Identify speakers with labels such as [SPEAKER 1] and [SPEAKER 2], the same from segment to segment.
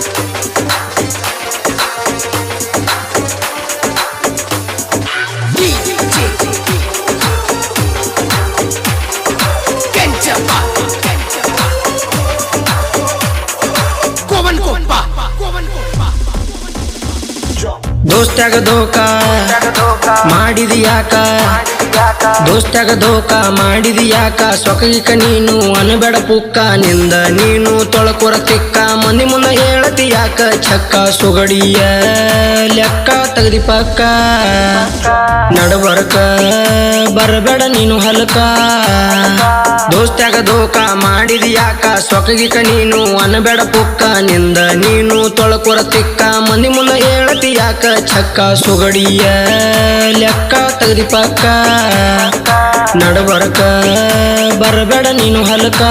[SPEAKER 1] Thanks. ದೋಸ್ತ್ಯಾಗ ದೋಕ ಮಾಡಿದಿ ಯಾಕ? ದೋಸ್ತ್ಯಾಗ ದೋಕ ಮಾಡಿದಿ ಯಾಕ? ಸೊಕಗಿಕ ನೀನು ಅನಬೇಡ ಪುಕ್ಕ, ನಿಂದ ನೀನು ತೊಳಕೊರ ತಿಕ್ಕ. ಮಂದಿ ಮುಂದ ಹೇಳತಿ ಯಾಕ? ಚಕ್ಕ ಸುಗಡಿಯ ಲೆಕ್ಕ ತಗದಿ ಪಕ್ಕ. ನಡಬರ್ಕ ಬರಬೇಡ ನೀನು ಹಲಕ. ದೋಸ್ತ್ಯಾಗ ದೋಕ ಮಾಡಿದಿ ಯಾಕ? ಸೊಕಗಿಕ ನೀನು ಅನಬೇಡ ಪುಕ್ಕ, ನಿಂದ ನೀನು ತೊಳಕೊರ ತಿಕ್ಕ. ಮಂದಿ ಮುಂದ ಹೇಳತಿ ಯಾಕ? ಚಕ್ಕ ಸುಗಡಿಯ ಲೆಕ್ಕ ತಗದಿ ಪಕ್ಕ. ನಡಬರಕ ಬರಬೇಡ ನೀನು ಹಲಕ.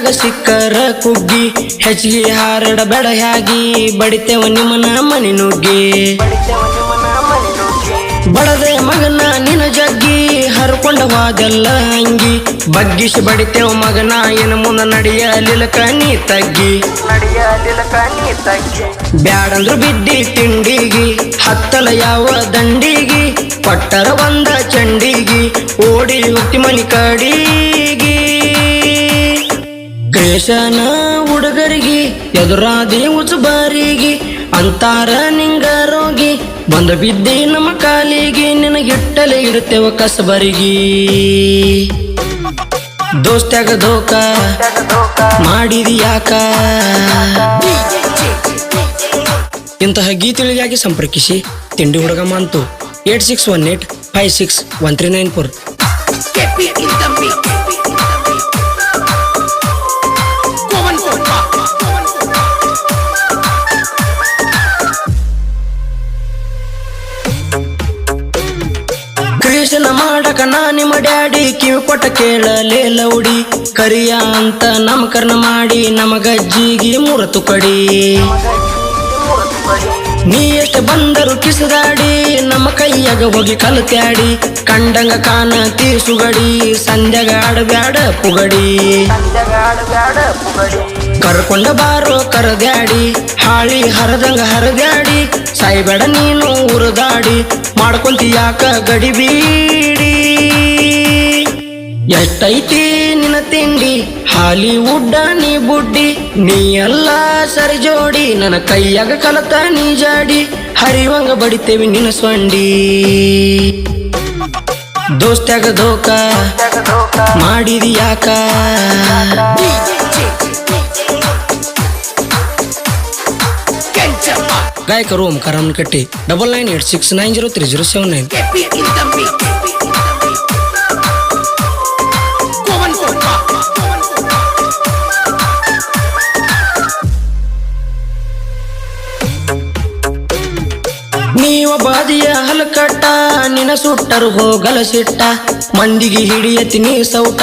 [SPEAKER 1] ಕೈಯಾಗ ಸಿಕ್ಕರ ಕುಗ್ಗಿ ಹೆಚ್ಚಿಗೆ ಹಾರಡಬೇಡ ಹ್ಯಾಗಿ, ಬಡಿತೇವ ನಿಮ್ಮನ ಮನೆ ನುಗ್ಗಿ. ಬಡದೆ ಮಗನ ನಿನ ಜಗ್ಗಿ, ಹರ್ಕೊಂಡ ಹೋದೆಲ್ಲ ಅಂಗಿ. ಬಗ್ಗಿಸಿ ಬಡಿತೇವ ಮಗನ, ಇನ್ನು ಮುಂದ ನಡೆಯಲಿಲ್ಲ ಕಣಿ ತಗ್ಗಿ. ಬ್ಯಾಡಂದ್ರು ಬಿದ್ದಿ ತಿಂಡಿಗಿ, ಹತ್ತಲ ಯಾವ ದಂಡಿಗಿ ಪಟ್ಟರ ಬಂದ ಚಂಡಿಗಿ, ಓಡಿ ಹೋಗ್ತಿ ಮನಿ ಕಡಿಗಿ ಕೃಷ್ಣ ಹುಡುಗರಿಗೆ, ಎದುರಾದಿ ಉಚುಬಾರಿಗೆ ಅಂತಾರ ನಿಂಗ ರೋಗಿ ಬಂದ ಬಿದ್ದಿ ನಮ್ಮ ಕಾಲಿಗೆ, ನಿನಗಿಟ್ಟಲೆ ಇಡುತ್ತೇವ ಕಸಬರಿಗೆ. ದೋಸ್ತ್ಯಾಗ ದೋಕ, ಮಾಡಿದಿ ಯಾಕ? ಇಂತಹ ಗೀತೆಗಳಿಗಾಗಿ ಸಂಪರ್ಕಿಸಿ, ತಿಂಡಿ ಹುಡುಗ Mantu, eight six one eight five six one three nine four. ಮಾಡಕ ನಾ ನಿಮ್ಮ ಡ್ಯಾಡಿ ಕಿವಿ ಕೊಟ್ಟ ಕೇಳಲೇ ಲೌಡಿ. ಕರಿಯ ಅಂತ ನಾಮಕರಣ ಮಾಡಿ ನಮಗಜ್ಜಿಗೆ ಗಜ್ಜಿಗೆ ಮುರತು ಕಡಿ. ನೀ ಎಷ್ಟು ಬಂದರು ಕಿಸದಾಡಿ, ನಮ್ಮ ಕೈಯಾಗ ಹೋಗಿ ಕಲತ್ಯಾಡಿ. ಕಂಡಂಗ ಕಾನ ತೀರ್ಸುಗಡಿ, ಸಂಧ್ಯಾಗ ಆಡಬ್ಯಾಡ ಪುಗಡಿ. ಕರ್ಕೊಂಡ ಬಾರೋ ಕರದ್ಯಾಡಿ, ಹಾಳಿ ಹರದಂಗ ಹರದ್ಯಾಡಿ. ಸಾಯ್ಬೇಡ ನೀನು ಉರದಾಡಿ ಮಾಡ್ಕೊಂತಿ ಯಾಕ ಗಡಿ ಬೀಡಿ ಎಷ್ಟೈತಿ ನಿನ್ನ ತಿಂಡಿ? ಹಾಲಿವುಡ್ಡ ನೀ ಬುಡ್ಡಿ. ನೀ ಎಲ್ಲ ಸರಿ ಜೋಡಿ. ನನ್ನ ಕೈಯಾಗ ಕಲತ ನೀ ಜಾಡಿ. ಹರಿವಂಗ ಬಡಿತೇವಿ ನಿನ್ನ ಸ್ವಂಡಿ. ದೋಸ್ತ್ಯಾಗ ದೋಕ. ಮಾಡಿದಿ ಯಾಕ? ಗಾಯಕರು Omkara Katti. Double nine eight six nine zero three zero seven nine ನೀವ ಬಾದಿಯ ಹಲಕಟ್ಟ ನಿನ ಸುಟ್ಟರು ಹೋಗಲ ಸಿಟ್ಟ. ಮಂದಿಗೆ ಹಿಡಿಯತಿ ನೀ ಸೌಟ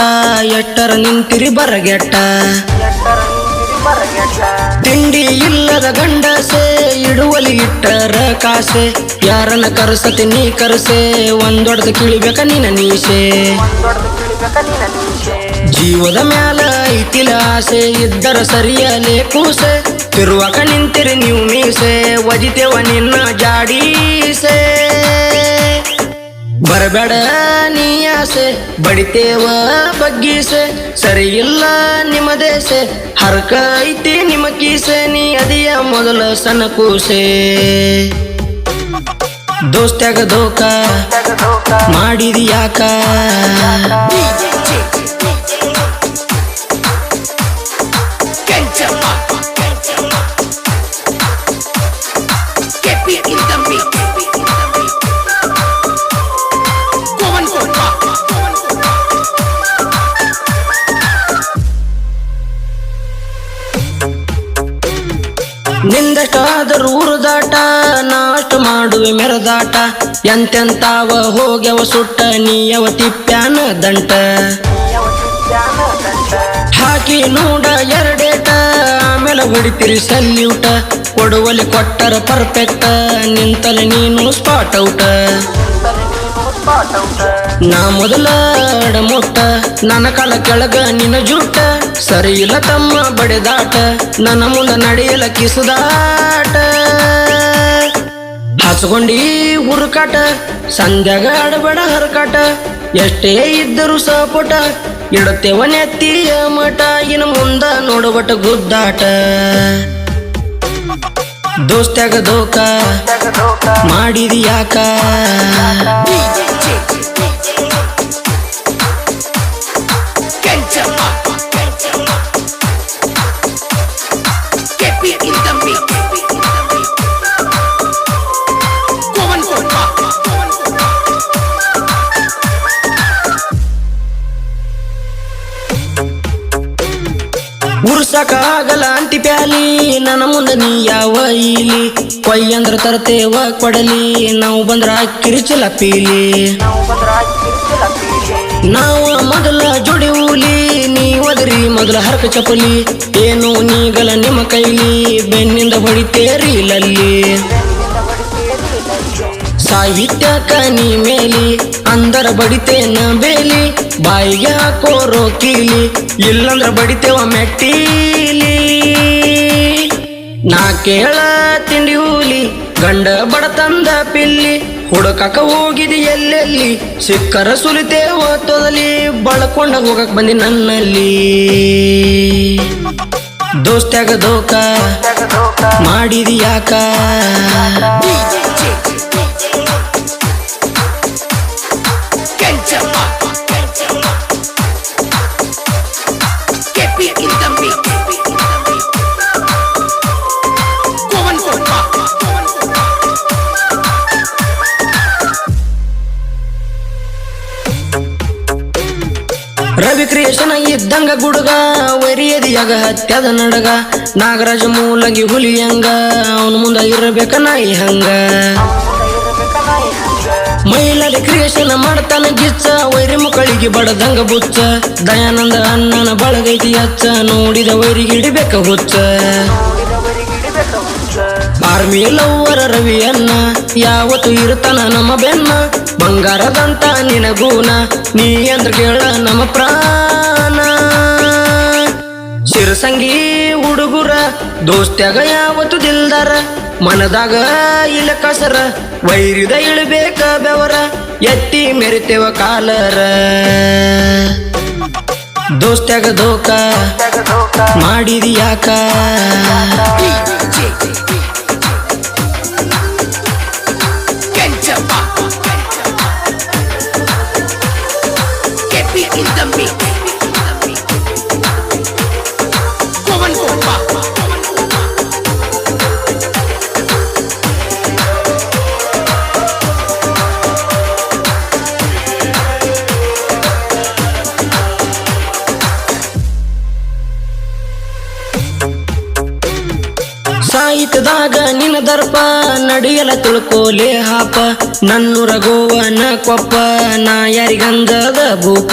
[SPEAKER 1] ಎಟ್ಟರ ನಿಂತಿರಿ ಬರಗೆಟ್ಟ. ತಿಂಡಿ ಇಲ್ಲದ ಗಂಡಸೆ, ಇಡುವಲಿ ಇಟ್ಟರ ಕಾಸೆ. ಯಾರನ್ನ ಕರೆಸತಿ ನೀ ಕರೆಸೆ, ಒಂದೊಡ್ದ ಕಿಳಿಬೇಕ ನಿನ ನೀಸೆ. ಜೀವದ ಮ್ಯಾಲ ಐತಿಲ ಆಸೆ, ಇದ್ದರ ಸರಿಯಲೇ ಕೂಸೆ. ತಿರುವಕ ನಿಂತಿರಿ ನೀವು ಮೀಸೆ, ಒಜಿತೇವ ನಿನ್ನ ಜಾಡೀಸೆ ಬರಬೇಡ ನೀ ಆಸೆ, ಬಡಿತೇವ ಬಗ್ಗೀಸೆ ಸರಿ ಇಲ್ಲ ನಿಮ್ಮ ದೇಸೆ, ಹರಕ ಐತಿ ನಿಮ್ಮ ಕೀಸೆ, ನೀ ಅದಿಯ ಮೊದಲ ಸಣ್ಣ ಕೂಸೆ. ದೋಸ್ತ್ಯಾಗ ದೋಕ, ಮಾಡಿದಿ ನಿಂದಷ್ಟಾದರೂ ಉರುದಾಟ ನಾಷ್ಟ ಮಾಡುವೆ ಮೆರದಾಟ. ಎಂತೆಂತಾವ ಹೋಗ್ಯವ ಸುಟ್ಟ, ನೀಯವ ತಿಪ್ಪ್ಯಾನ ದಂಟ. ಹಾಕಿ ನೋಡ ಎರಡೇಟ, ಆಮೇಲೆ ಹೊಡಿತೀರಿ ಸಲ್ಯೂಟ. ಕೊಡುವಲ್ಲಿ ಕೊಟ್ಟರ ಪರ್ಫೆಕ್ಟ ನಿಂತಲೆ ನೀನು ಸ್ಪಾಟ್ ಔಟ ನಾ ಮೊದಲ ಮುಟ್ಟ, ನನ್ನ ಕಾಲ ಕೆಳಗ ನಿನ್ನ ಜುಟ್ಟ. ಸರಿ ಇಲ್ಲ ತಮ್ಮ, ಬಡೆದಾಟ, ನನ್ನ ಮುಂದ ನಡೆಯಲ ಕಿಸುದಾಟ. ಹಚ್ಕೊಂಡಿ ಹುರುಕಾಟ, ಸಂಧ್ಯಾಗ ಆಡಬೇಡ ಹರಕಾಟ. ಎಷ್ಟೇ ಇದ್ದರೂ ಸಪೋಟ, ಇಡುತ್ತೇವ ನೆತ್ತಿಯ ಮಠ, ಇನ್ನು ಮುಂದ ನೋಡಬಟ ಗುದ್ದಾಟ. ದೋಸ್ತ್ಯಾಗ ದೋಕ, ಮಾಡಿದಿ ಉರ್ಸಕ ಆಗಲ್ಲ ಅಂಟಿ ಪ್ಯಾಲಿ. ನನ್ನ ಮುಂದೆ ನೀ ಯಾವ ಇಲ್ಲಿ ಕೊಯ್ ಅಂದ್ರ ತರ್ತೇವ ಕೊಡಲಿ. ನಾವು ಬಂದ್ರ ಕಿರಿಚಲ ಪೀಲಿ. ನಾವು ಮೊದಲ ಜೋಡಿ ಊಲಿ. ನೀ ಒದರಿ ಮೊದಲ ಹರಕ ಚಪಲಿ ಏನು ನೀಗಲ ನಿಮ್ಮ ಕೈಲಿ? ಬೆನ್ನಿಂದ ಹೊಡಿತೇರಿ ಲಲ್ಲಿ. ಸಾಹಿತ್ಯಕ ಕನಿ ಮೇಲಿ, ಅಂದರ ಬಡಿತೇನ ಬೇಲಿ, ಬಾಯಿಗೆ ಹಾಕೋರೋ ಕೀಲಿ, ಇಲ್ಲಂದ್ರ ಬಡಿತೇವ ಮೆಟ್ಟೀಲಿ. ನಾ ಕೇಳ ತಿಂಡಿ ಹೂಲಿ, ಗಂಡ ಬಡತಂದ ಪಿಲ್ಲಿ, ಹುಡುಕಕ ಹೋಗಿದಿ ಎಲ್ಲೆಲ್ಲಿ, ಸಿಕ್ಕರ ಸುಲಿತೇವ ತೊದಲಿ, ಬಳಕೊಂಡ ಹೋಗಕ್ ಬಂದಿ ನನ್ನಲ್ಲಿ. ದೋಸ್ತ್ಯಾಗ ದೋಕ, ಮಾಡಿದಿ ಯಾಕ? ರವಿ ಕ್ರಿಯೇಷನ್ ಇದ್ದಂಗ ಗುಡುಗ, ವರಿಯದಿಯಾಗ ಹತ್ಯದ ನಡಗ. ನಾಗರಾಜ ಮೂಲಗಿ ಹುಲಿಯಂಗ, ಅವನ ಮುಂದ ಇರಬೇಕ ನಾಯಿ ಹಂಗ. ಮೈಲಲ್ಲಿ ಕ್ರಿಯೇಷನ್ ಮಾಡ್ತಾನ ಗಿಚ್ಚ, ವೈರಿ ಮಕ್ಕಳಿಗೆ ಬಡದಂಗ ಬುಚ್ಚ. ದಯಾನಂದ ಅಣ್ಣನ ಬಳಗೈತಿ ಅಚ್ಚ, ನೋಡಿದ ವೈರಿಗೆ ಹಿಡಿಬೇಕ ಹುಚ್ಚ. ಆರ್ಮಿ ಲವ್ವರ ರವಿಯನ್ನ, ಯಾವತ್ತು ಇರುತ್ತಾನ ನಮ್ಮ ಬೆನ್ನ. ಬಂಗಾರದಂತ ನಿನಗೂನ ನೀ ಅಂದ್ರ ಕೇಳ ನಮ್ಮ ಪ್ರಾಣ. ಶಿರಸಂಗಿ ಹುಡುಗುರ, ದೋಸ್ತ್ಯಾಗ ಯಾವತ್ತು ದಿಲ್ದಾರ? ಮನದಾಗ ಇಲ್ಲ ಕಸರ, ವೈರಿದ ಇಳಬೇಕ ಬೆವರ, ಎತ್ತಿ ಮೆರಿತೇವ ಕಾಲರ. ದೋಸ್ತ್ಯಾಗ ದೋಕ, ಮಾಡಿದಿ ದರ್ಪ ನಡೆಯಲ ತಿಳ್ಕೋಲೆ ಹಾಪ. ನನ್ನೂರ ಗೋವನ ಕೊಪ್ಪ ನಾ ಯಾರಿಗಂದದ ಭೂಪ.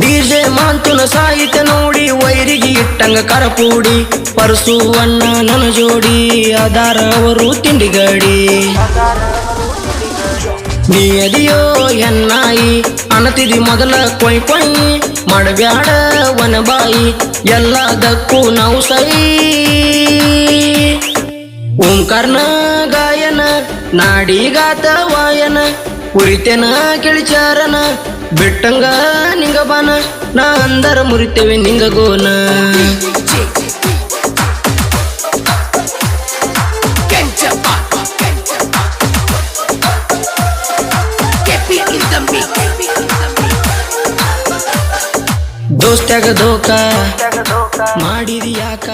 [SPEAKER 1] ಡಿಜೆ ಮಾಂತುನ ಸಾಹಿತ್ಯ ನೋಡಿ ವೈರಿಗೆ ಇಟ್ಟಂಗ ಕರಪೂಡಿ ಪರಸು ಅಣ್ಣ ನನ್ನ ಜೋಡಿ ಅದಾರ ಅವರು ತಿಂಡಿಗಡಿ. ನೀ ಅದಿಯೋ ಎನ್ನಾಯಿ ಅನತಿದಿ ಮೊದಲ ಕೊಯ್ ಕೊಯ್. ಮಾಡಬ್ಯಾಡ ವನಬಾಯಿ, ಎಲ್ಲದಕ್ಕೂ ನಾವು ಸೈ ಓಂಕಾರನ ಗಾಯನ, ನಾಡಿಗಾತ ವಾಯನ, ಕುರಿತೆನ ಕೆಳಚಾರನ, ಬಿಟ್ಟಂಗ ನಿಂಗ ಬಾನ ನಾ ಅಂದರ ಮುರಿತೇವೆ ನಿಂಗ ಗೋನ ದೋಸ್ತ್ಯಾಗ ದೋಕ ಮಾಡಿದಿ ಯಾಕ